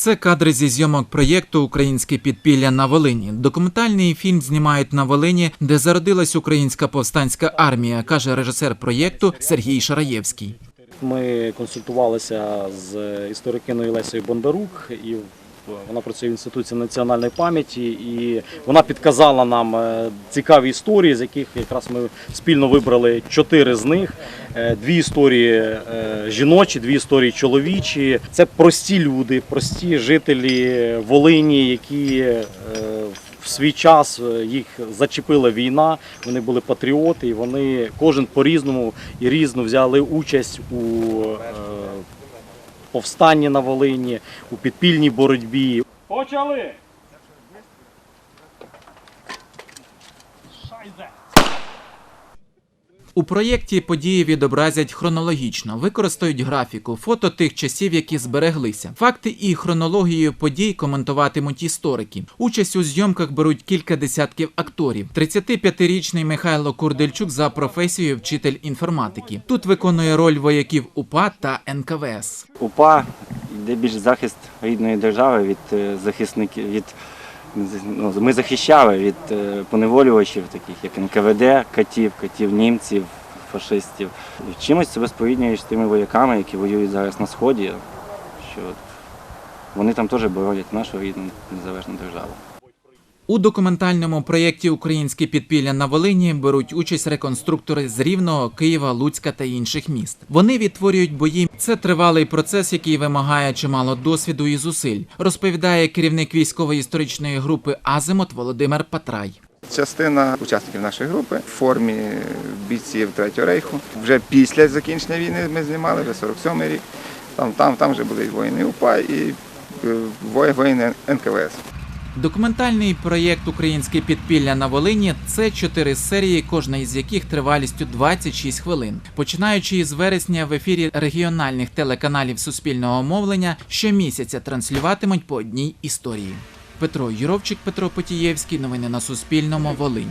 Це кадри зі зйомок проєкту Українське підпілля на Волині. Документальний фільм знімають на Волині, де зародилась українська повстанська армія, каже режисер проєкту Сергій Шараєвський. Ми консультувалися з історикиною Лесею Бондарук, і вона працює в інституті національної пам'яті, і вона підказала нам е, цікаві історії, з яких якраз ми спільно вибрали чотири з них. Е, Дві історії е, жіночі, дві історії чоловічі. Це прості люди, прості жителі Волині, які в свій час їх зачепила війна. Вони були патріоти, і вони кожен по-різному і різно взяли участь у повстанні на Волині, у підпільній боротьбі. Почали! У проєкті події відобразять хронологічно, використають графіку, фото тих часів, які збереглися. Факти і хронологію подій коментуватимуть історики. Участь у зйомках беруть кілька десятків акторів. 35-річний Михайло Курдельчук за професією вчитель інформатики. Тут виконує роль вояків УПА та НКВС. УПА йде більш захист рідної держави від е, захисників від. Ну, ми захищали від е, поневолювачів, таких як НКВД, катів, катів німців, фашистів. І чимось себе сповіднюєш з тими вояками, які воюють зараз на сході, що вони там теж боронять нашу рідну незалежну державу. У документальному проєкті Українське підпілля на Волині беруть участь реконструктори з Рівного, Києва, Луцька та інших міст. Вони відтворюють бої. Це тривалий процес, який вимагає чимало досвіду і зусиль, розповідає керівник військової історичної групи Азимот Володимир Патрай. Частина учасників нашої групи в формі бійців Третього рейху. Вже після закінчення війни ми знімали, вже 47-й рік. Там, там, там вже були воїни УПА і е, воїни НКВС. Документальний проєкт Українське підпілля на Волині це чотири серії, кожна із яких тривалістю 26 хвилин. Починаючи із вересня в ефірі регіональних телеканалів суспільного мовлення щомісяця транслюватимуть по одній історії. Петро Юровчик, Петро Потієвський. Новини на Суспільному. Волинь.